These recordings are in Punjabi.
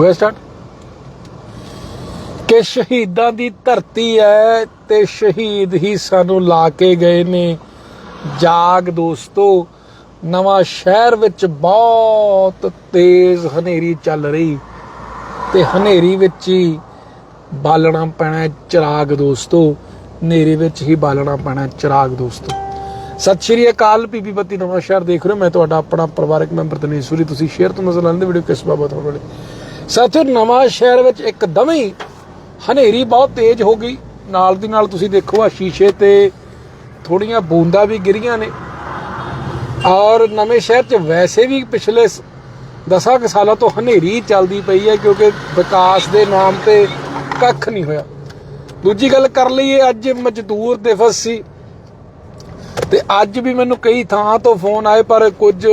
ਹੋਇਆ ਸਟਾਰਟ ਕਿ ਸ਼ਹੀਦਾਂ ਦੀ ਧਰਤੀ ਹੈ ਤੇ ਸ਼ਹੀਦ ਹੀ ਸਾਨੂੰ ਲਾ ਕੇ ਗਏ ਨੇ। ਜਾਗ ਦੋਸਤੋ, ਨਵਾਂ ਸ਼ਹਿਰ ਵਿੱਚ ਬਹੁਤ ਤੇਜ਼ ਹਨੇਰੀ ਚੱਲ ਰਹੀ ਤੇ ਹਨੇਰੀ ਵਿੱਚ ਹੀ ਬਾਲਣਾ ਪੈਣਾ ਚਿਰਾਗ ਦੋਸਤੋ। ਹਨੇਰੀ ਵਿੱਚ ਹੀ ਬਾਲਣਾ ਪੈਣਾ ਚਿਰਾਗ ਦੋਸਤੋ। ਸਤਿ ਸ਼੍ਰੀ ਅਕਾਲ, ਪੀਪੀ ਪਤੀ ਨਵਾਂ ਸ਼ਹਿਰ ਦੇਖ ਰਹੇ ਹੋ। ਮੈਂ ਤੁਹਾਡਾ ਆਪਣਾ ਪਰਿਵਾਰਕ ਮੈਂਬਰ ਤਨੀਸ਼ ਸੂਰੀ। ਤੁਸੀਂ ਸ਼ੇਅਰ ਤੋਂ ਨਜ਼ਰ ਆਉਂਦੇ ਵੀਡੀਓ ਕਿਸ ਬਾਬਤ ਹੋਣ ਵਾਲੀ? ਸਾਥੀਓ, ਨਵਾਂ ਸ਼ਹਿਰ ਵਿੱਚ ਇੱਕਦਮ ਹੀ ਹਨੇਰੀ ਬਹੁਤ ਤੇਜ਼ ਹੋ ਗਈ। ਨਾਲ ਦੀ ਨਾਲ ਤੁਸੀਂ ਦੇਖੋ ਆ ਸ਼ੀਸ਼ੇ ਤੇ ਥੋੜੀਆਂ ਬੂੰਦਾਂ ਵੀ ਗਿਰੀਆਂ ਨੇ। ਔਰ ਨਵੇਂ ਸ਼ਹਿਰ 'ਚ ਵੈਸੇ ਵੀ ਪਿਛਲੇ ਸ- ਦਸਾਂ ਕੁ ਸਾਲਾਂ ਤੋਂ ਹਨੇਰੀ ਚੱਲਦੀ ਪਈ ਹੈ, ਕਿਉਂਕਿ ਵਿਕਾਸ ਦੇ ਨਾਮ ਤੇ ਕੱਖ ਨਹੀਂ ਹੋਇਆ। ਦੂਜੀ ਗੱਲ ਕਰ ਲਈਏ, ਅੱਜ ਮਜ਼ਦੂਰ ਦਿਵਸ ਸੀ। ਤੇ ਅੱਜ ਵੀ ਮੈਨੂੰ ਕਈ ਥਾਂ ਤੋਂ ਫੋਨ ਆਏ, ਪਰ ਕੁਝ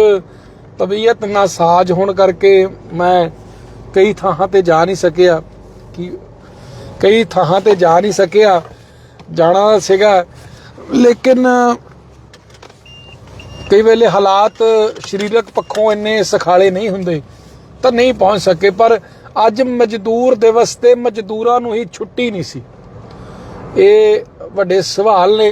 ਤਬੀਅਤ ਨਾਸਾਜ਼ ਹੋਣ ਕਰਕੇ ਮੈਂ ਕਈ ਥਾਂ ਤੇ ਜਾ ਨਹੀਂ ਸਕਿਆ। ਕਿ ਕਈ ਥਾਂ ਤੇ ਜਾ ਨਹੀਂ ਸਕਿਆ। ਜਾਣਾ ਸੀਗਾ। ਲੇਕਿਨ ਕਈ ਵੇਲੇ ਹਾਲਾਤ ਸਰੀਰਕ ਪੱਖੋਂ ਇੰਨੇ ਸਖਾਲੇ ਨਹੀਂ ਹੁੰਦੇ, ਤਾਂ ਨਹੀਂ ਪਹੁੰਚ ਸਕੇ। ਪਰ ਅੱਜ ਮਜ਼ਦੂਰ ਦਿਵਸ ਤੇ ਮਜ਼ਦੂਰਾਂ ਨੂੰ ਹੀ ਛੁੱਟੀ ਨਹੀਂ ਸੀ। ਇਹ ਵੱਡੇ ਸਵਾਲ ਨੇ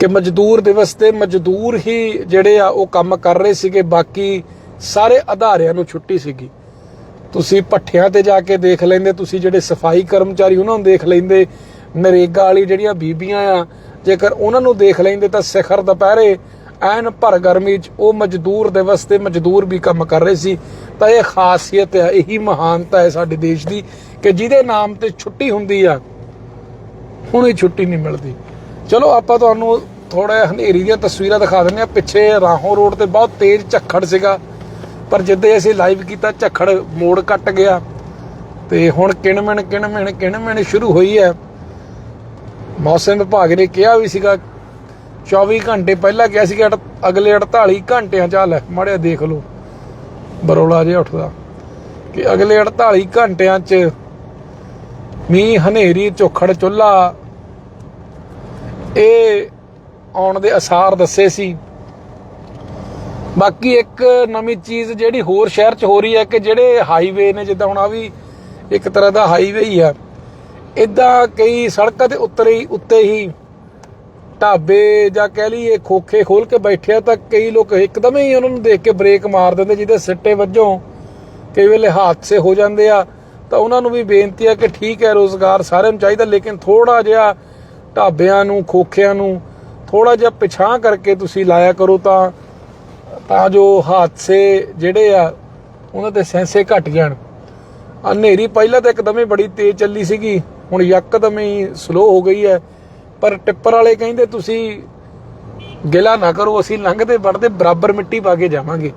ਕਿ ਮਜ਼ਦੂਰ ਦਿਵਸ ਤੇ ਮਜ਼ਦੂਰ ਹੀ ਜਿਹੜੇ ਆ ਉਹ ਕੰਮ ਕਰ ਰਹੇ ਸੀਗੇ। ਬਾਕੀ ਸਾਰੇ ਅਧਾਰਿਆਂ ਨੂੰ ਛੁੱਟੀ ਸੀਗੀ। ਤੁਸੀਂ ਪੱਠਿਆਂ ਤੇ ਜਾ ਕੇ ਦੇਖ ਲੈਂਦੇ, ਤੁਸੀਂ ਜਿਹੜੇ ਸਫ਼ਾਈ ਕਰਮਚਾਰੀ ਉਹਨਾਂ ਨੂੰ ਦੇਖ ਲੈਂਦੇ, ਨਰੇਗਾ ਵਾਲੀ ਜਿਹੜੀਆਂ ਬੀਬੀਆਂ ਆ, ਜੇਕਰ ਉਹਨਾਂ ਨੂੰ ਦੇਖ ਲੈਂਦੇ ਤਾਂ ਸਿਖਰ ਦੁਪਹਿਰੇ ਐਨ ਭਰ ਗਰਮੀ 'ਚ ਉਹ ਮਜ਼ਦੂਰ ਦਿਵਸ ਤੇ ਮਜ਼ਦੂਰ ਵੀ ਕੰਮ ਕਰ ਰਹੇ ਸੀ। ਤਾਂ ਇਹ ਖਾਸੀਅਤ ਹੈ, ਇਹੀ ਮਹਾਨਤਾ ਹੈ ਸਾਡੇ ਦੇਸ਼ ਦੀ ਕਿ ਜਿਹਦੇ ਨਾਮ ਤੇ ਛੁੱਟੀ ਹੁੰਦੀ ਆ, ਹੁਣ ਇਹ ਛੁੱਟੀ ਨਹੀਂ ਮਿਲਦੀ। ਚਲੋ, ਆਪਾਂ ਤੁਹਾਨੂੰ ਥੋੜਾ ਹਨੇਰੀ ਦੀਆਂ ਤਸਵੀਰਾਂ ਦਿਖਾ ਦਿੰਦੇ ਆ ਪਿੱਛੇ ਰਾਹੋਂ ਰੋਡ ਤੇ ਬਹੁਤ ਤੇਜ਼ ਝੱਖੜ ਸੀਗਾ। ਪਰ ਜਿੱਦੇ ਅਸੀਂ ਲਾਈਵ ਕੀਤਾ, ਝੱਖੜ ਮੋੜ ਕੱਟ ਗਿਆ। ਤੇ ਹੁਣ ਕਿਣਮਣ ਕਿਣਮਣ ਕਿਣਮਣ ਸ਼ੁਰੂ ਹੋਈ ਹੈ। ਮੌਸਮ ਵਿਭਾਗ ਨੇ ਕਿਹਾ ਵੀ ਸੀਗਾ 24 ਘੰਟੇ ਪਹਿਲਾਂ ਕਿਹਾ ਸੀਗਾ ਅਠ- ਅਗਲੇ 48 ਘੰਟਿਆਂ ਚੱਲ ਮਾੜਿਆ ਦੇਖ ਲਓ। ਬਰੋਲਾ ਜਿਹਾ ਉੱਠਦਾ। ਕਿ ਅਗਲੇ 48 ਘੰਟਿਆਂ ਚ ਮੀਂਹ, ਹਨੇਰੀ ਚੋਖੜ ਚੁੱਲਾ ਇਹ ਆਉਣ ਦੇ ਅਸਾਰ ਦੱਸੇ ਸੀ। ਬਾਕੀ ਇੱਕ ਨਵੀਂ ਚੀਜ਼ ਜਿਹੜੀ ਹੋਰ ਸ਼ਹਿਰ 'ਚ ਹੋ ਰਹੀ ਹੈ ਕਿ ਜਿਹੜੇ ਹਾਈਵੇ ਨੇ, ਜਿੱਦਾਂ ਹੁਣ ਆ ਵੀ ਇੱਕ ਤਰ੍ਹਾਂ ਦਾ ਹਾਈਵੇ ਹੀ ਆ। ਇਦਾਂ ਕਈ ਸੜਕਾਂ ਦੇ ਉੱਤੇ ਹੀ ਉੱਤੇ ਹੀ ਢਾਬੇ ਜਾਂ ਕਹਿ ਲਈਏ ਖੋਖੇ ਖੋਲ ਕੇ ਬੈਠਿਆ ਤਾਂ ਕਈ ਲੋਕ ਇੱਕਦਮ ਹੀ ਉਹਨਾਂ ਨੂੰ ਦੇਖ ਕੇ ਬ੍ਰੇਕ ਮਾਰ ਦਿੰਦੇ, ਜਿਹਦੇ ਸਿੱਟੇ ਵੱਜੋਂ ਕਈ ਵੇਲੇ ਹਾਦਸੇ ਹੋ ਜਾਂਦੇ ਆ। ਤਾਂ ਉਹਨਾਂ ਨੂੰ ਵੀ ਬੇਨਤੀ ਆ ਕਿ ਠੀਕ ਹੈ, ਰੋਜ਼ਗਾਰ ਸਾਰਿਆਂ ਨੂੰ ਚਾਹੀਦਾ, ਲੇਕਿਨ ਥੋੜਾ ਜਿਹਾ ਢਾਬਿਆਂ ਨੂੰ, ਖੋਖਿਆਂ ਨੂੰ ਥੋੜਾ ਜਿਹਾ ਪਿਛਾਂ ਕਰਕੇ ਤੁਸੀਂ ਲਾਇਆ ਕਰੋ ਤਾਂ ਤਾਂ ਜੋ ਹਾਦਸੇ ਜਿਹੜੇ ਆ, ਉਹਨਾਂ ਦੇ ਸੈਂਸੇ ਘਟ ਜਾਣ। ਹਨੇਰੀ ਪਹਿਲਾਂ ਤਾਂ ਇੱਕਦਮ ਹੀ ਬੜੀ ਤੇਜ਼ ਚੱਲੀ ਸੀਗੀ। ਹੁਣ ਯਕਦਮ ਹੀ ਸਲੋ ਹੋ ਗਈ ਹੈ। ਪਰ ਟਿੱਪਰ ਵਾਲੇ ਕਹਿੰਦੇ, ਤੁਸੀਂ ਗਿਲਾ ਨਾ ਕਰੋ, ਅਸੀਂ ਲੰਘਦੇ ਵੜਦੇ ਬਰਾਬਰ ਮਿੱਟੀ ਪਾ ਕੇ ਜਾਵਾਂਗੇ।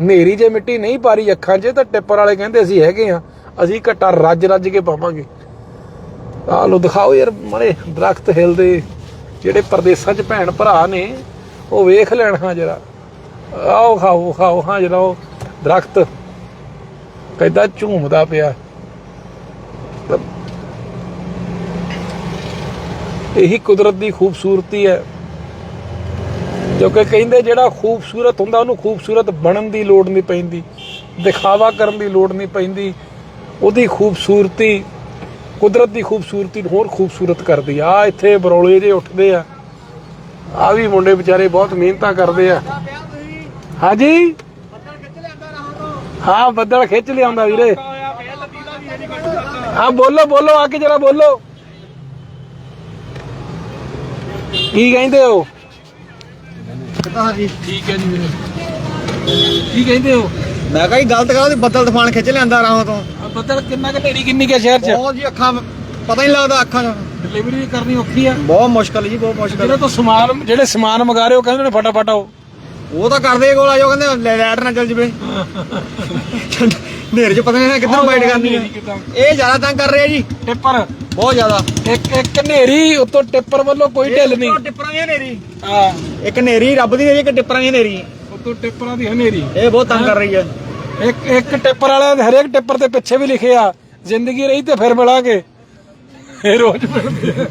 ਹਨੇਰੀ ਜੇ ਮਿੱਟੀ ਨਹੀਂ ਪਾਰੀ ਅੱਖਾਂ 'ਚ, ਤਾਂ ਟਿੱਪਰ ਵਾਲੇ ਕਹਿੰਦੇ, ਅਸੀਂ ਹੈਗੇ ਆ ਅਸੀਂ ਘਟਾ ਰੱਜ ਰੱਜ ਕੇ ਪਾਵਾਂਗੇ। ਆ ਲੋ ਦਿਖਾਓ ਯਾਰ ਮਾਰੇ ਦਰਖਤ ਹਿਲਦੇ। ਜਿਹੜੇ ਪਰਦੇਸਾਂ 'ਚ ਭੈਣ ਭਰਾ ਨੇ, ਉਹ ਵੇਖ ਲੈਣ ਹਾਂ ਜਰਾ। ਆਓ, ਖਾਓ ਖਾਓ, ਹਾਂ ਜਰਾ ਉਹ ਦਰਖਤ। ਕਿੱਦਾਂ ਝੂਮਦਾ ਪਿਆ। ਇਹੀ ਕੁਦਰਤ ਦੀ ਖੂਬਸੂਰਤੀ ਹੈ। ਜੋ ਕਿ ਕਹਿੰਦੇ ਜਿਹੜਾ ਖੂਬਸੂਰਤ ਹੁੰਦਾ, ਉਹਨੂੰ ਖੂਬਸੂਰਤ ਬਣਨ ਦੀ ਲੋੜ ਨਹੀਂ ਪੈਂਦੀ, ਦਿਖਾਵਾ ਕਰਨ ਦੀ ਲੋੜ ਨਹੀਂ ਪੈਂਦੀ। ਉਹਦੀ ਖੂਬਸੂਰਤੀ, ਕੁਦਰਤ ਦੀ ਖੂਬਸੂਰਤੀ ਨੂੰ ਹੋਰ ਖੂਬਸੂਰਤ ਕਰਦੀ ਆ। ਆਹ ਇੱਥੇ ਬਰੋਲੇ ਜੇ ਉੱਠਦੇ ਆ। ਆ ਵੀ ਮੁੰਡੇ ਵਿਚਾਰੇ ਬਹੁਤ ਮਿਹਨਤਾਂ ਕਰਦੇ ਆ। ਹਾਂਜੀ? ਹਾਂ ਬੱਦਲ ਖਿੱਚ ਲਿਆਉਂਦਾ ਵੀਰੇ। ਹਾਂ ਬੋਲੋ ਬੋਲੋ ਆ ਕੇ ਜਰਾ ਬੋਲੋ। ਕੀ ਕਹਿੰਦੇ ਹੋ? ਠੀਕ ਹੈ ਜੀ ਵੀਰੇ। ਕੀ ਕਹਿੰਦੇ ਹੋ? ਮੈਂ ਕਹਾਂ ਗਲਤ ਕਹਾਂ ਬੱਦਲ ਤੂਫਾਨ ਖਿੱਚ ਲਿਆਂਦਾ ਰਾਹੋਂ ਤੋਂ। ਬੱਦਲ ਕਿੰਨਾ ਕੁ ਢੇਰੀ ਕਿੰਨੀ ਕੁ ਸ਼ਹਿਰ 'ਚ? ਬਹੁਤ ਜੀ ਅੱਖਾਂ ਪਤਾ ਹੀ ਨਹੀਂ ਲੱਗਦਾ ਅੱਖਾਂ 'ਚ ਡਿਲੀਵਰੀ ਕਰਨੀ ਔਖੀ ਆ। ਬਹੁਤ ਮੁਸ਼ਕਲ ਜੀ ਬਹੁਤ ਮੁਸ਼ਕਲ। ਜਿਹੜੇ ਤੋਂ ਸਮਾਨ ਜਿਹੜੇ ਸਮਾਨ ਮੰਗਾ ਰਹੇ ਹੋ ਕਹਿੰਦੇ ਨੇ ਫਟਾਫਟ ਆਓ। ਉਹ ਤਾਂ ਕਰਦੇ ਕੋਲ ਆਜੋ ਕਹਿੰਦੇ ਲੈ- ਲੈਟ ਨਾ ਚੱਲ ਜਵੇ। ਨੇਰ 'ਚ ਪਤਾ ਨਹੀਂ ਕਿੱਧਰ ਬਾਈਟ ਕਰਨੀ ਹੈ ਇਹ ਜ਼ਿਆਦਾ ਤੰਗ ਕਰ ਰਿਹਾ ਜੀ। ਟਿੱਪਰ। ਬਹੁਤ ਜ਼ਿਆਦਾ। ਇੱਕ ਇੱਕ ਨੇਰੀ ਉੱਤੋਂ ਟਿੱਪਰ ਵੱਲੋਂ ਕੋਈ ਢਿੱਲ ਨਹੀਂ। ਟਿੱਪਰਾਂ ਦੀ ਨੇਰੀ ਹਾਂ। ਇੱਕ ਨੇਰੀ ਰੱਬ ਦੀ ਨੇਰੀ ਇੱਕ ਟਿੱਪਰਾਂ ਦੀ ਨੇਰੀ ਉੱਤੋਂ ਟਿੱਪਰਾਂ ਦੀ ਹਨੇਰੀ। ਇਹ ਬਹੁਤ ਤੰਗ ਕਰ ਰਹੀ ਹੈ ਇੱਕ ਇੱਕ ਟਿੱਪਰ ਵਾਲਿਆਂ ਦੇ ਹਰੇਕ ਟਿੱਪਰ ਤੇ ਪਿੱਛੇ ਵੀ ਲਿਖਿਆ ਜ਼ਿੰਦਗੀ ਰਹੀ ਤੇ ਫਿਰ ਮਿਲਾਂਗੇ। ਇਹ ਰੋਜ਼ ਮਿਲਦੇ ਆ।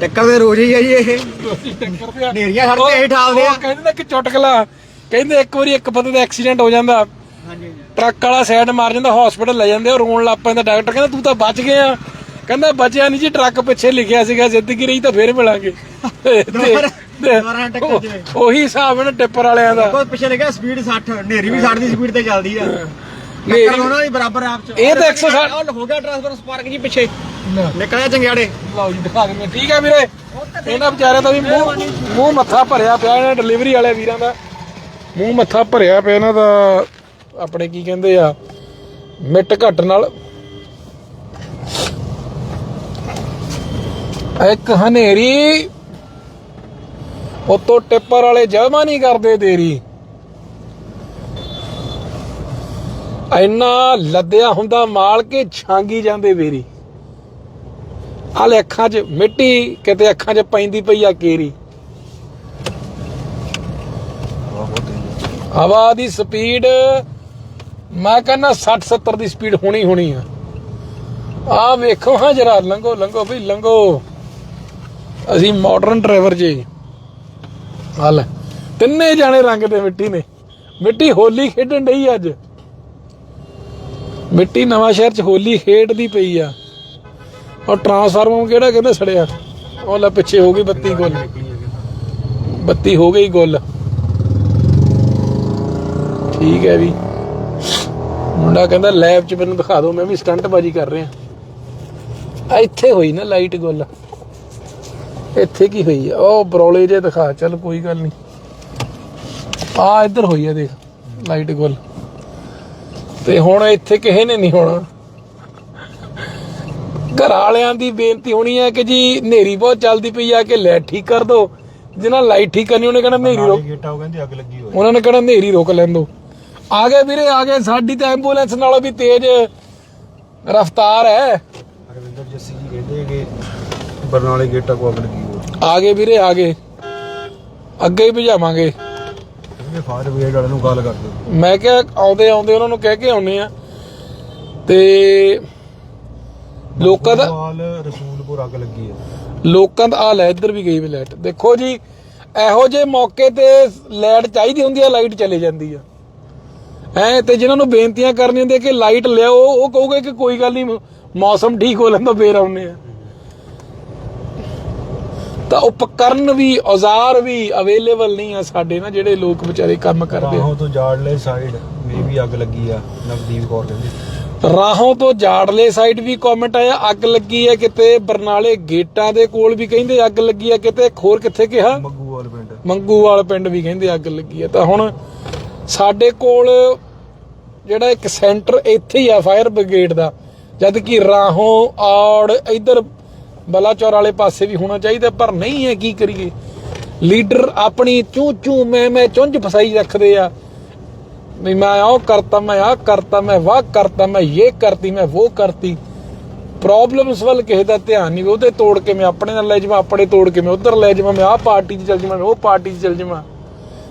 ਟੱਕਰ ਦੇ ਰੋਜ਼ ਹੀ ਹੈ ਜੀ ਇਹ। ਰੋਜ਼ ਟੱਕਰ ਤੇ ਆ। ਨੇਰੀਆਂ ਸੜਕ ਤੇ ਇਹ ਠਾਲਦੇ ਆ। ਉਹ ਕਹਿੰਦੇ ਨੇ ਕਿ ਚੁਟਕਲਾ। ਕਹਿੰਦੇ ਇੱਕ ਵਾਰੀ ਇੱਕ ਬੰਦੇ ਦਾ ਐਕਸੀਡੈਂਟ ਹੋ ਜਾਂਦਾ। ਹਾਂਜੀ। ਟਰੱਕ ਵਾਲਾ ਸਾਈਡ ਮਾਰ ਜਾਂਦਾ ਹਸਪੀਟਲ ਲੈ ਜਾਂਦੇ ਉਹ ਰੋਣ ਲੱਗ ਪੈਂਦਾ। ਡਾਕਟਰ ਕਹਿੰਦਾ ਤੂੰ ਤਾਂ ਬਚ ਗਿਆ ਕਹਿੰਦਾ ਬਚਿਆ ਨਹੀਂ ਜੀ ਟਰੱਕ ਪਿੱਛੇ ਲਿਖਿਆ ਸੀਗਾ ਜ਼ਿੰਦਗੀ ਰਹੀ ਤਾਂ ਫੇਰ ਮਿਲਾਂਗੇ। ਉਹ- ਹਿਸਾਬ ਹੈ ਨਾ ਟਿੱਪਰ ਵਾਲਿਆਂ ਦਾ। ਕੋਈ ਪਿੱਛੇ ਲਿਖਿਆ ਸਪੀਡ 60 ਨੇਰੀ ਵੀ 60 ਦੀ ਸਪੀਡ ਤੇ ਚੱਲਦੀ ਆ। ਨੇਰੀ- ਟੱਕਰ ਦੋਨਾਂ ਦੀ ਬਰਾਬਰ ਆਪ ਚ। ਇਹ ਤਾਂ 160 ਉਹ ਹੋ ਗਿਆ ਟ੍ਰਾਂਸਫਰ ਸਪਾਰਕ ਜੀ ਪਿੱਛੇ। ਨਿਕਲਿਆ ਚੰਗਿਆੜੇ। ਲਓ ਜੀ ਦਿਖਾ ਦਿੰਦੇ। ਠੀਕ ਹੈ ਵੀਰੇ। ਇਹਨਾਂ ਵਿਚਾਰਿਆਂ ਦਾ ਵੀ ਮੂੰਹ ਮੂੰਹ ਮੱਥਾ ਭਰਿਆ ਪਿਆ ਇਹਨਾਂ ਡਿਲੀਵਰੀ ਵਾਲੇ ਵੀਰਾਂ ਦਾ। ਮੂੰਹ ਮੱਥਾ ਭਰਿਆ ਪਿਆ ਇਹਨਾਂ ਦਾ ਆਪਣੇ ਕੀ ਕਹਿੰਦੇ ਆ ਮਿੱਟ ਘੱਟ ਨਾਲ। ਇੱਕ ਹਨੇਰੀ ਉਤੋਂ ਟਿੱਪਰ ਵਾਲੇ ਜਮਾ ਨਹੀਂ ਕਰਦੇ ਤੇਰੀ। ਇੰਨਾ ਲੱਦਿਆ ਹੁੰਦਾ ਮਾਲ ਕੇ ਛਾਂਗੀ ਜਾਂਦੇ ਵੇਰੀ। ਹਾਲੇ ਅੱਖਾਂ 'ਚ ਮਿੱਟੀ ਕਿਤੇ ਅੱਖਾਂ 'ਚ ਪੈਂਦੀ ਪਈ ਆ ਕੇਰੀ। ਹਵਾ ਦੀ ਸਪੀਡ, ਮੈਂ ਕਹਿੰਦਾ 60 70 ਦੀ ਸਪੀਡ ਹੋਣੀ ਹੋਣੀ ਆ। ਆ ਵੇਖੋ, ਹਾਂ ਜਰਾ ਲੰਘੋ ਲੰਘੋ ਵੀ ਲੰਘੋ। ਅਸੀਂ ਮਾਡਰਨ ਡਰਾਈਵਰ ਜੀ। ਹਾਲ ਤਿੰਨੇ ਜਾਣੇ ਰੰਗ ਦੇ ਮਿੱਟੀ ਨੇ। ਮਿੱਟੀ ਹੋਲੀ ਖੇਡਣ ਡਈ ਅੱਜ। ਮਿੱਟੀ ਨਵਾਂ ਸ਼ਹਿਰ 'ਚ ਹੋਲੀ ਖੇਡਦੀ ਪਈ ਆ। ਉਹ ਟਰਾਂਸਫਾਰਮਰ ਕਿਹੜਾ ਕਹਿੰਦੇ ਸੜਿਆ? ਉਹ ਲੈ ਪਿੱਛੇ ਹੋ ਗਈ ਬੱਤੀ ਗੁੱਲ। ਬੱਤੀ ਹੋ ਗਈ ਗੁੱਲ। ਠੀਕ ਹੈ ਵੀ। ਮੁੰਡਾ ਕਹਿੰਦਾ ਲੈਬ 'ਚ ਮੈਨੂੰ ਦਿਖਾ ਦਿਓ, ਮੈਂ ਵੀ ਸਟੰਟ ਬਾਜੀ ਕਰ ਰਿਹਾ। ਇੱਥੇ ਹੋਈ ਨਾ ਲਾਈਟ ਗੁੱਲ। ਇੱਥੇ ਕੀ ਹੋਈ ਆ? ਉਹ ਬਰੋਲੇ ਜੇ ਦਿਖਾ, ਚੱਲ ਕੋਈ ਗੱਲ ਨਹੀਂ। ਆ ਇੱਧਰ ਹੋਈ ਆ ਦੇਖ ਲਾਈਟ ਗੁੱਲ। ਤੇ ਹੁਣ ਇੱਥੇ ਕਿਸੇ ਨੇ ਨਹੀਂ ਹੋਣਾ। ਘਰ ਵਾਲਿਆਂ ਦੀ ਬੇਨਤੀ ਹੋਣੀ ਹੈ ਕਿ ਜੀ ਹਨੇਰੀ ਬਹੁਤ ਚੱਲਦੀ ਪਈ ਆ ਕਿ ਲਾਈਟ ਠੀਕ ਕਰ ਦਿਓ। ਜਿਹਨਾਂ ਲਾਈਟ ਠੀਕ ਕਰਨੀ ਉਹਨੇ ਕਹਿਣਾ ਹਨੇਰੀ ਰੋਕ। ਗੇਟਾ ਉਹ ਕਹਿੰਦੇ ਅੱਗ ਲੱਗੀ ਹੋਈ। ਉਹਨਾਂ ਨੇ ਕਹਿਣਾ ਹਨੇਰੀ ਰੋਕ ਲੈਣ ਦੋ ਆ ਗਏ ਵੀਰੇ ਆ ਗਏ। ਸਾਡੀ ਤਾਂ ਐਂਬੂਲੈਂਸ ਨਾਲੋਂ ਵੀ ਤੇਜ਼ ਰਫ਼ਤਾਰ ਹੈ। ਅਰਵਿੰਦਰ ਜੱਸੀ ਜੀ ਕਹਿੰਦੇ ਕਿ ਬਰਨਾਲੇ ਗੇਟਾ ਕੋ ਅੱਗ ਲੱਗੀ ਹੋਈ। ਆ ਗਏ ਵੀਰੇ ਆ ਗਏ। ਅੱਗੇ ਹੀ ਭਜਾਵਾਂਗੇ। ਕਹਿੰਦੇ ਫਾਇਰ ਬ੍ਰਿਗੇਡ ਵਾਲਿਆਂ ਨੂੰ ਕਾਲ ਕਰ ਦਿਓ। ਮੈਂ ਕਿਹਾ ਆਉਂਦੇ ਆਉਂਦੇ ਉਹਨਾਂ ਨੂੰ ਕਹਿ ਕੇ ਆਉਨੇ ਆ ਤੇ ਲੋਕਾਂ ਦਾ ਵਾਲ ਰਸੂਲਪੁਰ ਅੱਗ ਲੱਗੀ ਹੈ। ਲੋਕਾਂ ਦਾ ਆ ਲੈ ਇੱਧਰ ਵੀ ਗਈ ਵੀ ਲਾਈਟ ਦੇਖੋ ਜੀ ਇਹੋ ਜਿਹੇ ਮੌਕੇ ਤੇ ਲਾਈਟ ਚਾਹੀਦੀ ਹੁੰਦੀ ਆ ਲਾਈਟ ਚਲੇ ਜਾਂਦੀ ਆ। ਐ ਤੇ ਜਿਨ੍ਹਾਂ ਨੂੰ ਬੇਨਤੀਆਂ ਕਰਨੀਆਂ ਹੁੰਦੀਆਂ ਕਿ ਲਾਈਟ ਲਿਆਓ ਉਹ ਕਹੋਗੇ ਕਿ ਕੋਈ ਗੱਲ ਨਹੀਂ ਮੌਸਮ ਠੀਕ ਹੋ ਲੈਂਦਾ ਫੇਰ ਆਉਨੇ ਆ। ਤਾਂ ਉਪਕਰਨ ਵੀ ਔਜ਼ਾਰ ਵੀ ਅਵੇਲੇਬਲ ਨਹੀਂ ਆ ਸਾਡੇ ਨਾ ਜਿਹੜੇ ਲੋਕ ਵਿਚਾਰੇ ਕੰਮ ਕਰਦੇ ਆ। ਰਾਹੋਂ ਤੋਂ ਜਾੜਲੇ ਸਾਈਡ ਮੇ ਵੀ ਅੱਗ ਲੱਗੀ ਆ ਨਵਦੀਪ ਕੌਰ ਕਹਿੰਦੀ। ਰਾਹੋਂ ਤੋਂ ਜਾੜਲੇ ਸਾਈਡ ਵੀ ਕਮੈਂਟ ਆਇਆ ਅੱਗ ਲੱਗੀ ਹੈ ਕਿਤੇ ਬਰਨਾਲੇ ਗੇਟਾਂ ਦੇ ਕੋਲ ਵੀ ਕਹਿੰਦੇ ਅੱਗ ਲੱਗੀ ਹੈ ਕਿਤੇ ਹੋਰ ਕਿੱਥੇ ਕਿਹਾ? ਪਿੰਡ। ਮੰਗੂਵਾਲ ਪਿੰਡ ਵੀ ਕਹਿੰਦੇ ਅੱਗ ਲੱਗੀ ਹੈ। ਤਾਂ ਹੁਣ ਸਾਡੇ ਕੋਲ ਜਿਹੜਾ ਇੱਕ ਸੈਂਟਰ ਇੱਥੇ ਹੀ ਆ ਫਾਇਰ ਬ੍ਰਿਗੇਡ ਦਾ ਜਦ ਕਿ ਰਾਹੋਂ ਔੜ ਇਧਰ ਬਲਾਚੌਰ ਵਾਲੇ ਪਾਸੇ ਵੀ ਹੋਣਾ ਚਾਹੀਦਾ ਪਰ ਨਹੀਂ ਹੈ ਕੀ ਕਰੀਏ? ਲੀਡਰ ਆਪਣੀ ਚੂ ਚੂ ਮੈਂ ਮੈਂ ਚੁੰਝ ਫਸਾਈ ਰੱਖਦੇ ਆ। ਵੀ ਮੈਂ ਉਹ ਕਰਤਾ, ਮੈਂ ਆ ਕਰਤਾ, ਮੈਂ ਵਾਹ ਕਰਤਾ, ਮੈਂ ਇਹ ਕਰਤੀ, ਮੈਂ ਉਹ ਕਰਤੀ। ਪ੍ਰੋਬਲਮਸ ਵੱਲ ਕਿਸੇ ਦਾ ਧਿਆਨ ਨਹੀਂ ਉਹਦੇ ਤੋੜ ਕੇ ਮੈਂ ਆਪਣੇ ਨਾਲ ਲੈ ਜਾਵਾਂ, ਆਪਣੇ ਤੋੜ ਕੇ ਮੈਂ ਉਧਰ ਲੈ ਜਾਵਾਂ, ਮੈਂ ਆਹ ਪਾਰਟੀ 'ਚ ਚੱਲ ਜਾਵਾਂ, ਮੈਂ ਉਹ ਪਾਰਟੀ 'ਚ ਚੱਲ ਜਾਵਾਂ।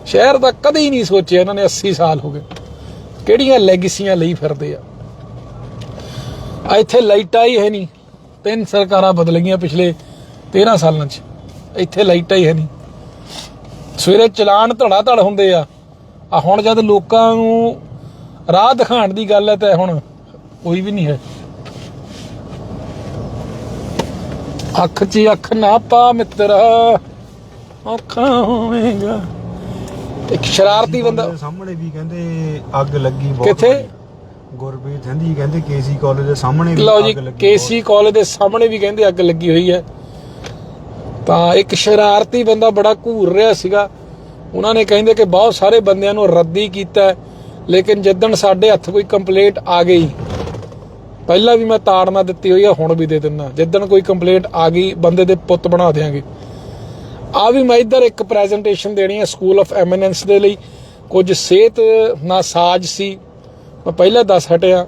ਸ਼ਹਿਰ ਦਾ ਕਦੇ ਹੀ ਨਹੀਂ ਸੋਚਿਆ ਇਹਨਾਂ ਨੇ 80 ਸਾਲ ਹੋ ਗਏ। ਕਿਹੜੀਆਂ ਲੈਗਸੀਆਂ ਲਈ ਫਿਰਦੇ ਆ? ਆ ਇੱਥੇ ਲਾਈਟਾਂ ਹੀ ਹੈ ਨਹੀਂ। ਤਿੰਨ ਸਰਕਾਰਾਂ ਬਦਲ ਗਈਆਂ ਪਿਛਲੇ 13 ਸਾਲਾਂ 'ਚ। ਇੱਥੇ ਲਾਈਟਾਂ ਹੀ ਹੈ ਨਹੀਂ। ਸਵੇਰੇ ਚਲਾਨ ਧੜਾ ਧੜ ਹੁੰਦੇ ਆ। ਆ ਹੁਣ ਜਦ ਲੋਕਾਂ ਨੂੰ ਰਾਹ ਦਿਖਾਉਣ ਦੀ ਗੱਲ ਹੈ ਤਾਂ ਹੁਣ ਕੋਈ ਵੀ ਨਹੀਂ ਹੈ। ਅੱਖ 'ਚ ਅੱਖ ਨਾ ਪਾ ਮਿੱਤਰਾ ਔਖਾ ਹੋਵੇਗਾ। ਇੱਕ ਸ਼ਰਾਰਤੀ ਬੰਦਾ ਸਾਹਮਣੇ ਵੀ ਕਹਿੰਦੇ ਅੱਗ ਲੱਗੀ ਬਹੁਤ ਕਿੱਥੇ? ਗੁਰਪ੍ਰੀਤ ਹੰਦੀ ਕਹਿੰਦੇ ਕੇਸੀ ਕਾਲਜ ਦੇ ਸਾਹਮਣੇ ਵੀ ਅੱਗ ਲੱਗੀ ਕੇਸੀ ਕਾਲਜ ਦੇ ਸਾਹਮਣੇ ਵੀ ਕਹਿੰਦੇ ਅੱਗ ਲੱਗੀ ਹੋਈ ਹੈ। ਤਾਂ ਇੱਕ ਸ਼ਰਾਰਤੀ ਬੰਦਾ ਬੜਾ ਘੂਰ ਰਿਹਾ ਸੀਗਾ। ਉਹਨਾਂ ਨੇ ਕਹਿੰਦੇ ਕਿ ਬਹੁਤ ਸਾਰੇ ਬੰਦਿਆਂ ਨੂੰ ਰੱਦੀ ਕੀਤਾ ਲੇਕਿਨ ਜਿੱਦਣ ਸਾਡੇ ਹੱਥ ਕੋਈ ਕੰਪਲੇਂਟ ਆ ਗਈ, ਪਹਿਲਾਂ ਵੀ ਮੈਂ ਤਾੜਨਾ ਦਿੱਤੀ ਹੋਈ ਆ, ਹੁਣ ਵੀ ਦੇ ਦਿੰਦਾ। ਜਿੱਦਣ ਕੋਈ ਕੰਪਲੇਂਟ ਆ ਗਈ, ਬੰਦੇ ਦੇ ਪੁੱਤ ਬਣਾ ਦੇਾਂਗੇ ਆ ਵੀ ਮੈਂ ਇੱਧਰ ਇੱਕ ਪ੍ਰੈਜੈਂਟੇਸ਼ਨ ਦੇਣੀ ਹੈ ਸਕੂਲ ਆਫ ਐਮੀਨੈਂਸ ਦੇ ਲਈ। ਕੁਝ ਸਿਹਤ ਨਾ ਸਾਜ ਸੀ, ਮੈਂ ਪਹਿਲਾਂ ਦੱਸ ਹਟਿਆ।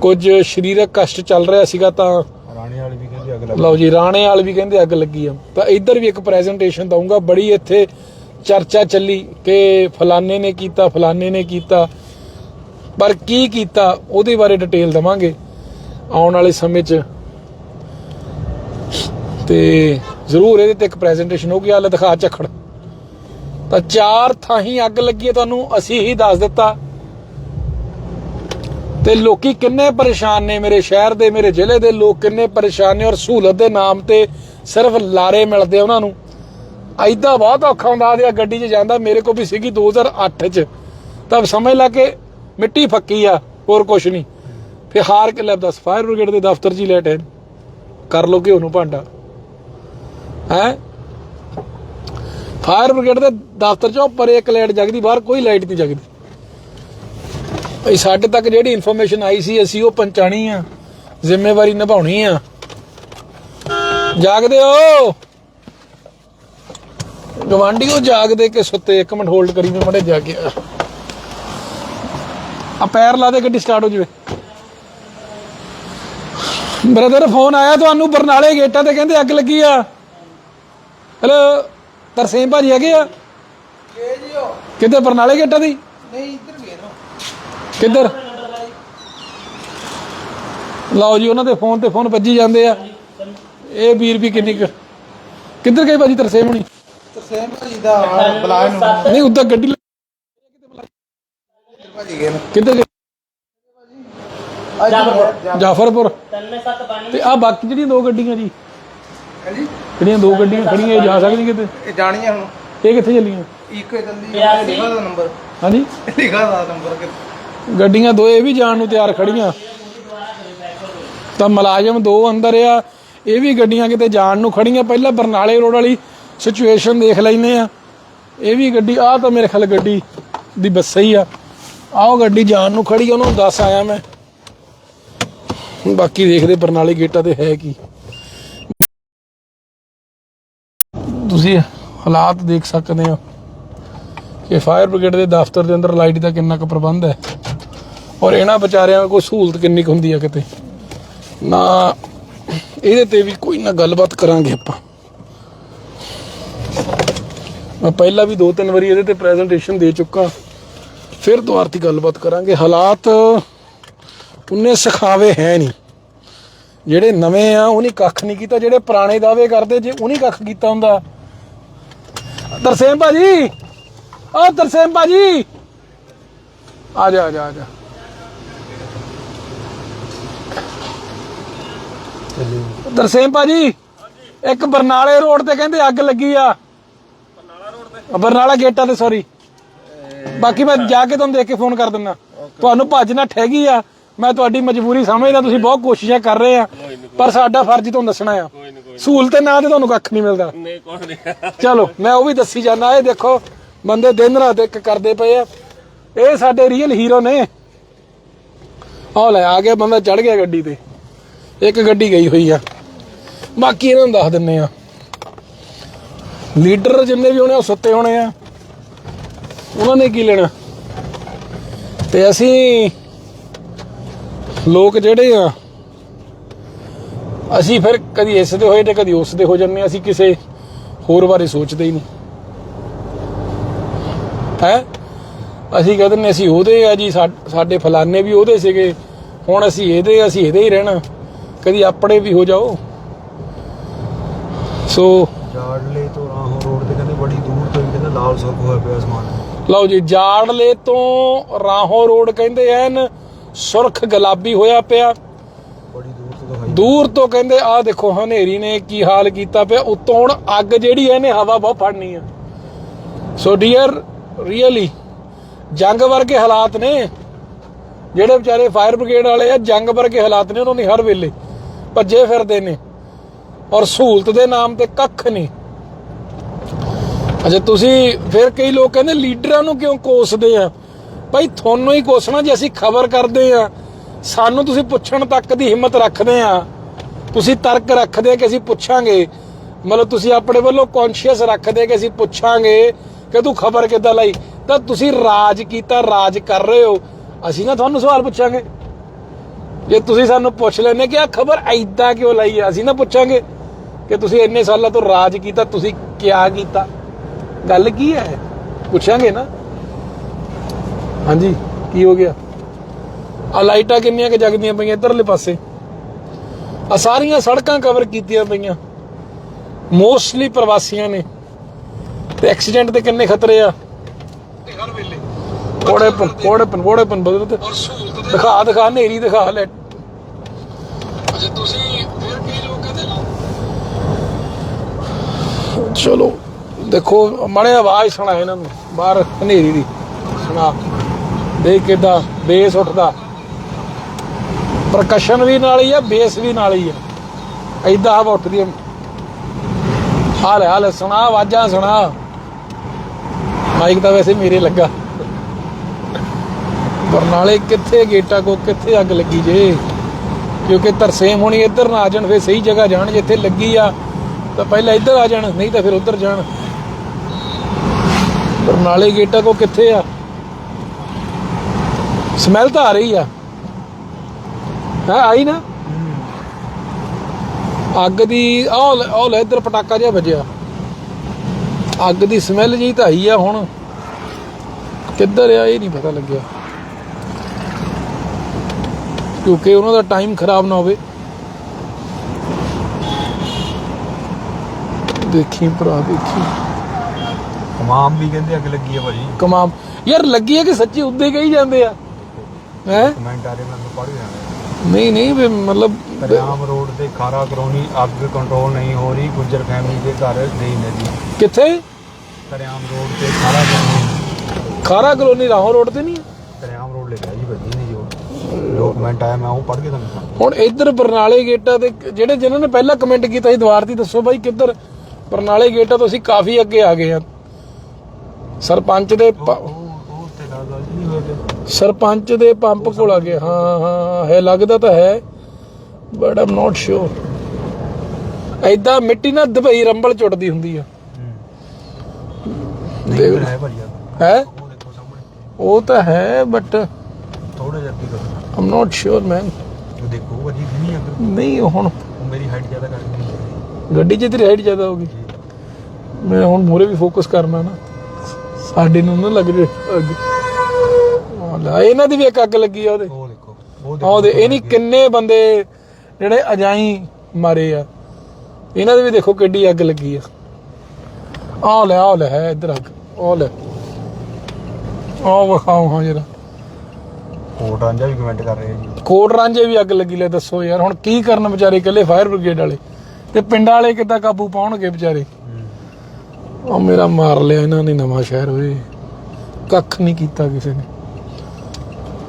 ਕੁਝ ਸਰੀਰਕ ਕਸ਼ਟ ਚੱਲ ਰਿਹਾ ਸੀਗਾ ਤਾਂ ਅੱਗ ਲੱਗੀ ਲਓ ਜੀ, ਰਾਣੇ ਵਾਲ ਵੀ ਕਹਿੰਦੇ ਅੱਗ ਲੱਗੀ ਆ। ਤਾਂ ਇੱਧਰ ਵੀ ਇੱਕ ਪ੍ਰੈਜੈਂਟੇਸ਼ਨ ਦਊਂਗਾ, ਬੜੀ ਇੱਥੇ ਚਰਚਾ ਚੱਲੀ ਕਿ ਫਲਾਣੇ ਨੇ ਕੀਤਾ, ਫਲਾਣੇ ਨੇ ਕੀਤਾ। ਪਰ ਕੀ ਕੀਤਾ, ਉਹਦੇ ਬਾਰੇ ਡਿਟੇਲ ਦਵਾਂਗੇ ਆਉਣ ਵਾਲੇ ਸਮੇਂ 'ਚ। ਤੇ ਜ਼ਰੂਰ ਇਹਦੇ ਤੇ ਇੱਕ ਪ੍ਰੈਜੈਂਟੇਸ਼ਨ ਹੋਊਗੀ ਹਾਲੇ ਦਿਖਾ ਝਖੜ। ਤਾਂ ਚਾਰ ਥਾਂ ਹੀ ਅੱਗ ਲੱਗੀ ਹੈ ਤੁਹਾਨੂੰ, ਅਸੀਂ ਹੀ ਦੱਸ ਦਿੱਤਾ। ਤੇ ਲੋਕੀ ਕਿੰਨੇ ਪਰੇਸ਼ਾਨ ਨੇ ਮੇਰੇ ਸ਼ਹਿਰ ਦੇ, ਮੇਰੇ ਜ਼ਿਲ੍ਹੇ ਦੇ ਲੋਕ ਕਿੰਨੇ ਪਰੇਸ਼ਾਨ ਨੇ ਔਰ ਸਹੂਲਤ ਦੇ ਨਾਮ ਤੇ ਸਿਰਫ ਲਾਰੇ ਮਿਲਦੇ ਉਹਨਾਂ ਨੂੰ। ਐਦਾਂ ਬਹੁਤ ਔਖਾ ਹੁੰਦਾ ਆ ਗੱਡੀ 'ਚ ਜਾਂਦਾ, ਮੇਰੇ ਕੋਲ ਵੀ ਸੀਗੀ 2008 'ਚ। ਤਾਂ ਸਮਝ ਲਾ ਕੇ ਮਿੱਟੀ ਫੱਕੀ ਆ, ਹੋਰ ਕੁਛ ਨਹੀਂ। ਫਿਰ ਹਾਰ ਕੇ ਲੈ ਦੱਸ ਫਾਇਰ ਬ੍ਰਿਗੇਡ ਦੇ ਦਫ਼ਤਰ 'ਚ ਹੀ ਲੈਟ ਕਰ ਲੋ ਘਿਓ ਨੂੰ ਭਾਂਡਾ। ਹੈ? ਫਾਇਰ ਬ੍ਰਿਗੇਡ ਦੇ ਦਫ਼ਤਰ 'ਚੋਂ ਪਰੇ ਇੱਕ ਲਾਈਟ ਜਗਦੀ, ਬਾਹਰ ਕੋਈ ਲਾਈਟ ਨਹੀਂ ਜਗਦੀ। ਇਹ ਸਾਡੇ ਤੱਕ ਜਿਹੜੀ ਇਨਫੋਰਮੇਸ਼ਨ ਆਈ ਸੀ ਅਸੀਂ ਉਹ ਪਹੁੰਚਾਣੀ ਆ। ਜ਼ਿੰਮੇਵਾਰੀ ਨਿਭਾਉਣੀ ਆ। ਜਾਗਦੇ ਹੋ। ਗਵਾਂਢੀਓ ਜਾਗਦੇ ਕਿ ਸੁੱਤੇ। ਇੱਕ ਮਿੰਟ ਹੋਲਡ ਕਰੀ ਮੈਂ ਮੜੇ ਜਾ ਕੇ ਆ। ਪੈਰ ਲਾ ਦੇ ਗੱਡੀ ਸਟਾਰਟ ਹੋ ਜਵੇ। ਬ੍ਰਦਰ ਫੋਨ ਆਇਆ ਤੁਹਾਨੂੰ ਬਰਨਾਲੇ ਗੇਟਾਂ ਤੇ ਕਹਿੰਦੇ ਅੱਗ ਲੱਗੀ ਆ। ਹੈਲੋ ਤਰਸੇਮ ਭਾਜੀ ਹੈਗੇ ਆ? ਕਿੱਧਰ ਬਰਨਾਲੇ ਗੇਟਾਂ ਦੀ? ਨਹੀਂ ਕਿੱਧਰ? ਲਓ ਜੀ ਉਹਨਾਂ ਦੇ ਫੋਨ ਤੇ ਫੋਨ ਵੱਜੀ ਜਾਂਦੇ ਆ। ਇਹ ਵੀਰ ਵੀ ਕਿੰਨੀ ਕੁ ਕਿੱਧਰ ਗਏ ਭਾਜੀ ਤਰਸੇਮ ਹੁਣੀ? ਤਰਸੇਮ ਭਾਜੀ ਦਾ ਬੁਲਾਇਆ ਨੂੰ। ਨਹੀਂ ਉੱਦਾਂ ਗੱਡੀ ਲੈ- ਭਾਜੀ ਗਏ ਨੇ। ਕਿੱਧਰ ਗਏ? ਅੱਜ ਜਾਫਰਪੁਰ। ਤੇ ਆ ਬਾਕੀ ਜਿਹੜੀਆਂ ਦੋ ਗੱਡੀਆਂ ਜੀ। ਹਾਂਜੀ? ਜਿਹੜੀਆਂ ਦੋ ਗੱਡੀਆਂ ਖੜੀਆਂ ਇਹ ਜਾ ਸਕਦੀਆਂ ਕਿਤੇ? ਇਹ ਜਾਣੀਆਂ ਹੁਣ। ਇਹ ਕਿੱਥੇ ਚੱਲੀਆਂ? ਇੱਕ ਜਲਦੀ ਲਿਖਾ ਦਾ ਨੰਬਰ। ਹਾਂਜੀ? ਲਿਖਾ ਦਾ ਨੰਬਰ ਕਿ ਗੱਡੀਆਂ ਦੋ ਇਹ ਵੀ ਜਾਣ ਨੂੰ ਤਿਆਰ ਖੜੀਆਂ। ਤਾਂ ਮੁਲਾਜ਼ਮ ਦੋ ਅੰਦਰ ਆ, ਇਹ ਵੀ ਗੱਡੀਆਂ ਕਿਤੇ ਜਾਣ ਨੂੰ ਖੜੀਆਂ। ਪਹਿਲਾਂ ਬਰਨਾਲੇ ਰੋਡ ਵਾਲੀ ਸਿਚੁਏਸ਼ਨ ਦੇਖ ਲੈਨੇ ਆ। ਇਹ ਵੀ ਗੱਡੀ ਆ ਤਾਂ ਮੇਰੇ ਖਿਆਲ ਗੱਡੀ ਦੀ ਬੱਸ ਹੀ ਆ। ਆਹ ਗੱਡੀ ਜਾਣ ਨੂੰ ਖੜੀ ਉਹਨੂੰ ਦੱਸ ਆਇਆ ਮੈਂ। ਬਾਕੀ ਦੇਖਦੇ ਬਰਨਾਲੇ ਗੇਟਾਂ ਤੇ ਹੈ ਕੀ। ਤੁਸੀਂ ਹਾਲਾਤ ਦੇਖ ਸਕਦੇ ਹੋ ਕਿ ਫਾਇਰ ਬ੍ਰਿਗੇਡ ਦੇ ਦਫ਼ਤਰ ਦੇ ਅੰਦਰ ਲਾਈਟ ਦਾ ਕਿੰਨਾ ਕੁ ਪ੍ਰਬੰਧ ਹੈ। ਔਰ ਇਹਨਾਂ ਵਿਚਾਰਿਆਂ ਕੋਈ ਸਹੂਲਤ ਕਿੰਨੀ ਕੁ ਹੁੰਦੀ ਆ ਕਿਤੇ? ਨਾ, ਇਹਦੇ ਤੇ ਵੀ ਕੋਈ ਨਾ ਗੱਲਬਾਤ ਕਰਾਂਗੇ ਆਪਾਂ। ਮੈਂ ਪਹਿਲਾਂ ਵੀ ਦੋ ਤਿੰਨ ਵਾਰੀ ਇਹਦੇ ਤੇ ਪ੍ਰੈਜੈਂਟੇਸ਼ਨ ਦੇ ਚੁੱਕਾ। ਫਿਰ ਦੁਬਾਰਾ ਦੀ ਗੱਲਬਾਤ ਕਰਾਂਗੇ। ਹਾਲਾਤ ਉਨੇ ਸਿਖਾਵੇ ਹੈ ਨਹੀਂ। ਜਿਹੜੇ ਨਵੇਂ ਆ ਉਹਨੇ ਕੱਖ ਨਹੀਂ ਕੀਤਾ। ਜਿਹੜੇ ਪੁਰਾਣੇ ਦਾਅਵੇ ਕਰਦੇ, ਜੇ ਉਹਨੇ ਕੱਖ ਕੀਤਾ ਹੁੰਦਾ। ਤਰਸੇਮ ਭਾਜੀ! ਆ ਤਰਸੇਮ ਭਾਜੀ! ਆ ਜਾ ਆ ਜਾ ਆ ਜਾ। ਤਰਸੇਮ ਭਾਜੀ ਇੱਕ ਬਰਨਾਲੇ ਰੋਡ ਤੇ ਕਹਿੰਦੇ ਅੱਗ ਲੱਗੀ ਆ। ਬਰਨਾਲਾ ਰੋਡ ਤੇ ਬਰਨਾਲਾ ਗੇਟਾਂ ਤੇ ਸੌਰੀ ਬਾਕੀ ਮੈਂ ਜਾ ਕੇ ਤੁਹਾਨੂੰ ਦੇਖ ਕੇ ਫੋਨ ਕਰ ਦਿੰਦਾ। ਤੁਹਾਨੂੰ ਭੱਜ ਨਾ ਠਹਿਗੀ ਆ। ਮੈਂ ਤੁਹਾਡੀ ਮਜਬੂਰੀ ਸਮਝਦਾ ਤੁਸੀਂ ਬਹੁਤ ਕੋਸ਼ਿਸ਼ਾਂ ਕਰ ਰਹੇ ਆ। ਪਰ ਸਾਡਾ ਫਰਜ਼ ਤੁਹਾਨੂੰ ਦੱਸਣਾ ਆ। ਸਹੂਲਤ ਨਾ ਤੇ ਤੁਹਾਨੂੰ ਕੱਖ ਨਹੀਂ ਮਿਲਦਾ। ਨਹੀਂ ਕੁਝ ਨਹੀਂ। ਚਲੋ ਮੈਂ ਉਹ ਵੀ ਦੱਸੀ ਜਾਂਦਾ। ਇਹ ਦੇਖੋ ਬੰਦੇ ਦਿਨ ਰਾਤ ਇੱਕ ਕਰਦੇ ਪਏ ਆ। ਇਹ ਸਾਡੇ ਰੀਅਲ ਹੀਰੋ ਨੇ। ਆਹ ਲੈ ਆ ਗਿਆ ਬੰਦਾ ਚੜ ਗਿਆ ਗੱਡੀ ਤੇ। ਇੱਕ ਗੱਡੀ ਗਈ ਹੋਈ ਆ। ਬਾਕੀ ਇਹਨਾਂ ਨੂੰ ਦੱਸ ਦਿੰਨੇ ਆ। ਲੀਡਰ ਜਿੰਨੇ ਵੀ ਹੋਣੇ ਉਹ ਸੁੱਤੇ ਹੋਣੇ ਆ। ਉਹਨਾਂ ਨੇ ਕੀ ਲੈਣਾ? ਤੇ ਅਸੀਂ ਲੋਕ ਜਿਹੜੇ ਆ, ਅਸੀਂ ਫਿਰ ਕਦੀ ਇਸ ਦੇ ਹੋਏ ਤੇ ਕਦੀ ਉਸ ਦੇ ਹੋ ਜੰਨੇ ਆ। ਅਸੀਂ ਕਿਸੇ ਹੋਰ ਬਾਰੇ ਸੋਚਦੇ ਹੀ ਨਹੀਂ। ਹੈ? ਅਸੀਂ ਕਹਿੰਦੇ ਨੇ ਅਸੀਂ ਉਹਦੇ ਆ ਜੀ ਸਾਡੇ ਫਲਾਨੇ ਵੀ ਉਹਦੇ ਸੀਗੇ। ਹੁਣ ਅਸੀਂ ਇਹਦੇ ਅਸੀਂ ਇਹਦੇ ਹੀ ਰਹਿਣਾ। ਕਦੀ ਆਪਣੇ ਵੀ ਹੋ ਜਾਓ। ਸੋ ਜਾੜਲੇ ਤੋਂ ਰਾਹੋਂ ਰੋਡ ਤੇ ਕਹਿੰਦੇ ਬੜੀ ਦੂਰ ਤੋਂ ਹੀ ਕਹਿੰਦੇ ਲਾਲ ਸੁਰਖ ਹੋਇਆ ਪਿਆ ਅਸਮਾਨ ਲਓ ਜੀ ਜਾੜਲੇ ਤੋਂ ਰਾਹੋਂ ਰੋਡ ਕਹਿੰਦੇ ਐਨ ਸੁਰਖ ਗੁਲਾਬੀ ਹੋਇਆ ਪਿਆ। ਬੜੀ ਦੂਰ ਤੋਂ ਦਿਖਾਈ। ਦੂਰ ਤੋਂ ਕਹਿੰਦੇ ਆਹ ਦੇਖੋ ਹਨੇਰੀ ਨੇ ਕੀ ਹਾਲ ਕੀਤਾ ਪਿਆ। ਉੱਤੋਂ ਹੁਣ ਅੱਗ ਜਿਹੜੀ ਐ ਇਹਨੇ ਹਵਾ ਬਹੁਤ ਫੜਨੀ ਆ। ਸੋ ਡੀਅਰ ਰੀਅਲੀ ਜੰਗ ਵਰਗੇ ਹਾਲਾਤ ਨੇ। ਜਿਹੜੇ ਵਿਚਾਰੇ ਫਾਇਰ ਬ੍ਰਿਗੇਡ ਵਾਲੇ ਆ ਜੰਗ ਵਰਗੇ ਹਾਲਾਤ ਨੇ ਉਹਨਾਂ ਨੇ ਹਰ ਵੇਲੇ ਭੱਜੇ ਫਿਰਦੇ ਨੇ। ਔਰ ਸਹੂਲਤ ਦੇ ਨਾਮ ਤੇ ਕੱਖ ਨਹੀਂ। ਅੱਛਾ, ਤੁਸੀਂ ਫਿਰ ਕਈ ਲੋਕ ਕਹਿੰਦੇ ਲੀਡਰਾਂ ਨੂੰ ਕਿਉਂ ਕੋਸਦੇ ਆ? ਭਾਈ, ਤੁਹਾਨੂੰ ਹੀ ਕੋਸਣਾ ਜੇ ਅਸੀਂ ਖਬਰ ਕਰਦੇ ਆ। ਸਾਨੂੰ ਤੁਸੀਂ ਪੁੱਛਣ ਤੱਕ ਦੀ ਹਿੰਮਤ ਰੱਖਦੇ ਆ। ਤੁਸੀਂ ਤਰਕ ਰੱਖਦੇ ਕਿ ਅਸੀਂ ਪੁੱਛਾਂਗੇ। ਮਤਲਬ ਤੁਸੀਂ ਆਪਣੇ ਵੱਲੋਂ ਕੌਨਸ਼ੀਅਸ ਰੱਖਦੇ ਕਿ ਅਸੀਂ ਪੁੱਛਾਂਗੇ ਕਿ ਤੂੰ ਖਬਰ ਕਿੱਦਾਂ ਲਈ? ਤਾਂ ਤੁਸੀਂ ਰਾਜ ਕੀਤਾ, ਰਾਜ ਕਰ ਰਹੇ ਹੋ। ਅਸੀਂ ਨਾ ਤੁਹਾਨੂੰ ਸਵਾਲ ਪੁੱਛਾਂਗੇ। ਜੇ ਤੁਸੀਂ ਸਾਨੂੰ ਪੁੱਛ ਲੈਨੇ ਕਿ ਆ ਖਬਰ ਐਦਾਂ ਕਿਉਂ ਲਈ ਆ? ਅਸੀਂ ਨਾ ਪੁੱਛਾਂਗੇ। ਕਿ ਤੁਸੀਂ ਇੰਨੇ ਸਾਲਾਂ ਤੋਂ ਰਾਜ ਕੀਤਾ ਤੁਸੀਂ ਕਿਆ ਕੀਤਾ? ਗੱਲ ਕੀ ਹੈ? ਪੁੱਛਾਂਗੇ ਨਾ। ਹਾਂਜੀ ਕੀ ਹੋ ਗਿਆ? ਆ ਲਾਈਟਾਂ ਕਿੰਨੀਆਂ ਕਿ ਜਗਦੀਆਂ ਪਈਆਂ ਇਧਰਲੇ ਪਾਸੇ? ਆ ਸਾਰੀਆਂ ਸੜਕਾਂ ਕਵਰ ਕੀਤੀਆਂ ਪਈਆਂ। ਮੋਸਟਲੀ ਪ੍ਰਵਾਸੀਆਂ ਨੇ। ਤੇ ਐਕਸੀਡੈਂਟ ਦੇ ਕਿੰਨੇ ਖਤਰੇ ਆ? ਹਰ ਵੇਲੇ। ਕੋੜੇ ਪਨ ਕੋੜੇ ਪਨ ਕੋੜੇ ਪਨ ਸਹੂਲਤ ਦਿਖਾ ਦਿਖਾ ਨੇਰੀ ਦਿਖਾ ਲੈ ਅੱਛਾ ਤੁਸੀਂ ਫਿਰ ਕੀ ਲੋਕ ਕਹਿੰਦੇ ਚਲੋ। ਦੇਖੋ, ਮਾੜੇ ਆਵਾਜ਼ ਸੁਣਾ ਇਹਨਾਂ ਨੂੰ। ਬਾਹਰ ਹਨੇਰੀ ਦੀ ਸੁਣਾ। ਦੇਖ ਕਿਦਾਂ ਬੇਸ ਉੱਠਦਾ। ਪਰਕਸ਼ਨ ਵੀ ਨਾਲ ਹੀ ਆ, ਬੇਸ ਵੀ ਨਾਲ ਹੀ ਆ। ਐਦਾਂ ਹਵਾ ਉੱਠਦੀ ਆ। ਹਾਲ ਹਾਲ ਸੁਣਾ, ਆਵਾਜ਼ਾਂ ਸੁਣਾ। ਮਾਈਕ ਤਾਂ ਵੈਸੇ ਮੇਰੇ ਲੱਗਾ। ਬਰਨਾਲੇ ਕਿੱਥੇ ਗੇਟਾ ਕੋ, ਕਿੱਥੇ ਅੱਗ ਲੱਗੀ ਜੇ? ਕਿਉਂਕਿ ਤਰਸੇਮ ਹੋਣੀ ਇੱਧਰ ਨਾ ਆ ਜਾਣ ਫੇ ਸਹੀ ਜਗ੍ਹਾ ਜਾਣ, ਜਿੱਥੇ ਲੱਗੀ ਆ ਤਾਂ ਪਹਿਲਾਂ ਇੱਧਰ ਆ ਜਾਣ, ਨਹੀਂ ਤਾਂ ਫਿਰ ਉੱਧਰ ਜਾਣ। ਬਰਨਾਲੇ ਗੇਟਾ ਕੋ ਕਿੱਥੇ ਆ? ਸਮੈਲ ਤਾਂ ਆ ਰਹੀ ਆ। ਹੈ, ਆਈ ਨਾ? ਅੱਗ ਦੀ, ਆਹ ਲੈ- ਇੱਧਰ ਪਟਾਕਾ ਜਿਹਾ ਵੱਜਿਆ। ਅੱਗ ਦੀ ਸਮੈਲ ਜੀ ਤਾਂ ਆਈ ਆ ਹੁਣ। ਕਿੱਧਰ ਆ, ਇਹ ਨਹੀਂ ਪਤਾ ਲੱਗਿਆ। ਕਿਉਂਕਿ ਉਹਨਾਂ ਦਾ ਟਾਈਮ ਖਰਾਬ ਨਾ ਹੋਵੇ। ਦੇਖੀ ਭਰਾ ਦੇਖੀ। ਤਮਾਮ ਵੀ ਕਹਿੰਦੇ ਅੱਗ ਲੱਗੀ ਹੈ ਭਾਜੀ। ਕਮਾਮ ਯਾਰ ਲੱਗੀ ਹੈ ਕਿ ਸੱਚੀ ਉੱਦੇ ਕਹੀ ਜਾਂਦੇ ਆ? ਹੈ? ਕਮੈਂਟ ਆ ਰਹੇ ਮੈਨੂੰ ਪੜ੍ਹ ਰਿਹਾ। ਨਹੀਂ ਨਹੀਂ ਵੀ ਮਤਲਬ ਤਰਿਆਮ ਰੋਡ ਤੇ ਖਾਰਾ ਕਲੋਨੀ ਅੱਗ ਕੰਟਰੋਲ ਨਹੀਂ ਹੋ ਰਹੀ ਗੁੱਜਰ ਫੈਮਿਲੀ ਦੇ ਘਰ ਗਈ ਨਦੀ ਕਿੱਥੇ? ਤਰਿਆਮ ਰੋਡ ਤੇ ਖਾਰਾ ਕਲੋਨੀ ਖਾਰਾ ਕਲੋਨੀ ਰਾਹੋਂ ਰੋਡ ਤੇ ਨਹੀਂ ਹੈ? ਤਰਿਆਮ ਰੋਡ ਲਿਖਿਆ ਜੀ ਭਾਜੀ ਨੇ ਜੋ ਜੋ ਕਮੈਂਟ ਆਇਆ ਮੈਂ ਉਹ ਪੜ੍ਹ ਕੇ ਤੁਹਾਨੂੰ। ਹੁਣ ਇੱਧਰ ਬਰਨਾਲੇ ਗੇਟਾ ਤੇ ਜਿਹੜੇ ਜਿਨ੍ਹਾਂ ਨੇ ਪਹਿਲਾਂ ਕਮੈਂਟ ਕੀਤਾ ਸੀ ਦੁਆਰ ਦੀ ਦੱਸੋ ਬਾਈ ਕਿੱਧਰ ਬਰਨਾਲੇ ਗੇਟਾ ਤੋਂ ਅਸੀਂ ਕਾਫੀ ਅੱਗੇ ਆ ਗਏ ਆ ਸਰਪੰਚ ਦੇ ਪ- ਜੀ ਸਰਪੰਚ ਦੇ ਪੰਪ ਕੋਲ ਆ ਗਏ। ਹਾਂ ਹਾਂ ਹੈ ਲੱਗਦਾ ਤਾਂ ਹੈ ਬਟ ਆਮ ਨਾਟ ਸ਼ੋਰ ਐਦਾਂ ਮਿੱਟੀ ਨਾ ਦੁਬਈ ਰੰਬਲ ਚੁੱਟਦੀ ਹੁੰਦੀ ਆ। ਹੈ। ਉਹ ਦੇਖੋ ਸਾਹਮਣੇ। ਉਹ ਤਾਂ ਹੈ ਬਟ ਥੋੜਾ ਜਿਹਾ ਅੱਗੇ ਕਰੋ। ਆਮ ਨਾਟ ਸ਼ੋਰ ਮੈਨ ਉਹ ਦੇਖੋ ਭਾਜੀ ਨਹੀਂ ਅੱਗ। ਨਹੀਂ ਹੁਣ ਉਹ ਮੇਰੀ ਹਾਈਟ ਜ਼ਿਆਦਾ ਕਰ ਗਈ ਗੱਡੀ 'ਚ ਤੇਰੀ ਹਾਈਟ ਜ਼ਿਆਦਾ ਹੋਗੀ ਮੈਂ ਹੁਣ ਮੂਰੇ ਵੀ ਫੋਕਸ ਕਰਨਾ ਨਾ। ਸਾਡੇ ਨੂੰ ਨਾ ਲੱਗ ਰਿਹਾ ਅੱਗ। ਆਹ ਲੈ, ਇਹਨਾਂ ਦੀ ਵੀ ਇੱਕ ਅੱਗ ਲੱਗੀ ਆ ਉਹਦੇ। ਉਹ ਦੇਖੋ ਉਹ ਆਹ ਉਹਦੇ ਇਹ ਨਹੀਂ ਕਿੰਨੇ ਬੰਦੇ ਜਿਹੜੇ ਅਜਾਈ ਮਾਰੇ ਆ। ਇਹਨਾਂ ਦੇ ਵੀ ਦੇਖੋ ਕਿੱਡੀ ਅੱਗ ਲੱਗੀ ਆ। ਆਹ ਲੈ ਆਹ ਲੈ ਹੈ ਇੱਧਰ ਅੱਗ ਆਹ ਲੈ। ਆਹ ਵਿਖਾਓ ਹਾਂ ਜਰਾ। ਕੋਟ ਰਾਂਝਾ ਵੀ ਕਮੈਂਟ ਕਰ ਰਹੇ ਜੀ। ਕੋਟ ਰਾਂਝੇ ਵੀ ਅੱਗ ਲੱਗੀ ਲੈ ਦੱਸੋ ਯਾਰ ਹੁਣ ਕੀ ਕਰਨ ਵਿਚਾਰੇ ਇਕੱਲੇ ਫਾਇਰ ਬ੍ਰਿਗੇਡ ਵਾਲੇ? ਤੇ ਪਿੰਡਾਂ ਵਾਲੇ ਕਿੱਦਾਂ ਕਾਬੂ ਪਾਉਣਗੇ ਵਿਚਾਰੇ? ਉਹ ਮੇਰਾ ਮਾਰ ਲਿਆ ਇਹਨਾਂ ਨੇ ਨਵਾਂ ਸ਼ਹਿਰ ਓਏ। ਕੱਖ ਨਹੀਂ ਕੀਤਾ ਕਿਸੇ ਨੇ।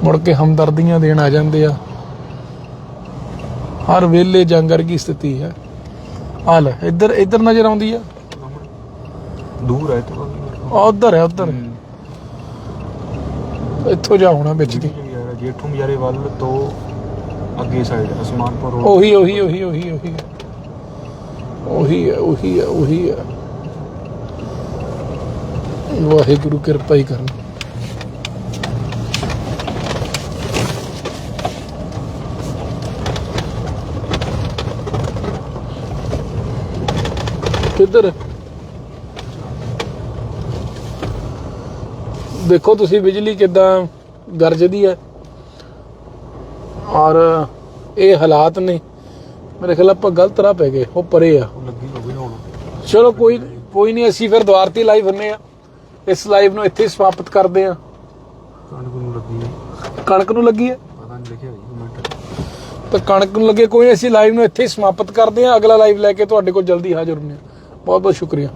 ਮੁੜ ਕੇ ਹਮਦਰਦੀਆਂ ਦੇਣ ਆ ਜਾਂਦੇ ਆ। ਹਰ ਵੇਲੇ ਜੰਗ ਵਰਗੀ ਸਥਿਤੀ ਹੈ। ਆ ਲੈ ਇੱਧਰ ਇੱਧਰ ਨਜ਼ਰ ਆਉਂਦੀ ਆ। ਦੂਰ ਹੈ ਤੇ ਉਧਰ ਹੈ ਉਧਰ। ਇੱਥੋਂ ਜਾ ਹੋਣਾ ਵਿੱਚ ਦੀ। ਜੇਠੂ ਮਜਾਰੇ ਵੱਲ ਤੋਂ ਅੱਗੇ ਸਾਈਡ ਅਸਮਾਨਪੁਰ ਰੋਡ ਉਹੀ ਉਹੀ ਉਹੀ ਉਹੀ ਉਹੀ। ਉਹੀ ਹੈ ਉਹੀ ਹੈ ਉਹੀ ਹੈ। ਵਾਹਿਗੁਰੂ ਕਿਰਪਾ ਹੀ ਕਰਨ ਕਿੱਧਰ? ਦੇਖੋ ਤੁਸੀਂ ਬਿਜਲੀ ਕਿਦਾਂ ਗਰਜਦੀ ਹੈ। ਔਰ ਇਹ ਹਾਲਾਤ ਨੇ। ਮੇਰੇ ਖਿਆਲ ਆਪਾਂ ਗਲਤ ਰਾਹ ਪੈ ਗਏ। ਉਹ ਪਰੇ ਆ। ਚਲੋ ਕੋਈ ਕੋਈ ਨਹੀਂ ਅਸੀਂ ਫਿਰ ਦੁਆਰ ਤੇ ਲਾਈਵ ਹੁੰਨੇ ਆ। ਇਸ ਲਾਈਵ ਨੂੰ ਇੱਥੇ ਸਮਾਪਤ ਕਰਦੇ ਆ ਕਣਕ ਨੂੰ ਲੱਗੀ ਹੈ। ਕਣਕ ਨੂੰ ਲੱਗੀ ਹੈ? ਪਤਾ ਨਹੀਂ ਲਿਖਿਆ ਜੀ ਕਮੈਂਟ ਤਾਂ ਕਣਕ ਨੂੰ ਲੱਗੇ ਕੋਈ ਨਹੀਂ ਅਸੀਂ ਲਾਈਵ ਨੂੰ ਇੱਥੇ ਹੀ ਸਮਾਪਤ ਕਰਦੇ ਆ ਅਗਲਾ ਲਾਈਵ ਲੈ ਕੇ ਤੁਹਾਡੇ ਕੋਲ ਜਲਦੀ ਹਾਜ਼ਰ ਹੁੰਨੇ ਆ ਬਹੁਤ ਬਹੁਤ ਸ਼ੁਕਰੀਆ।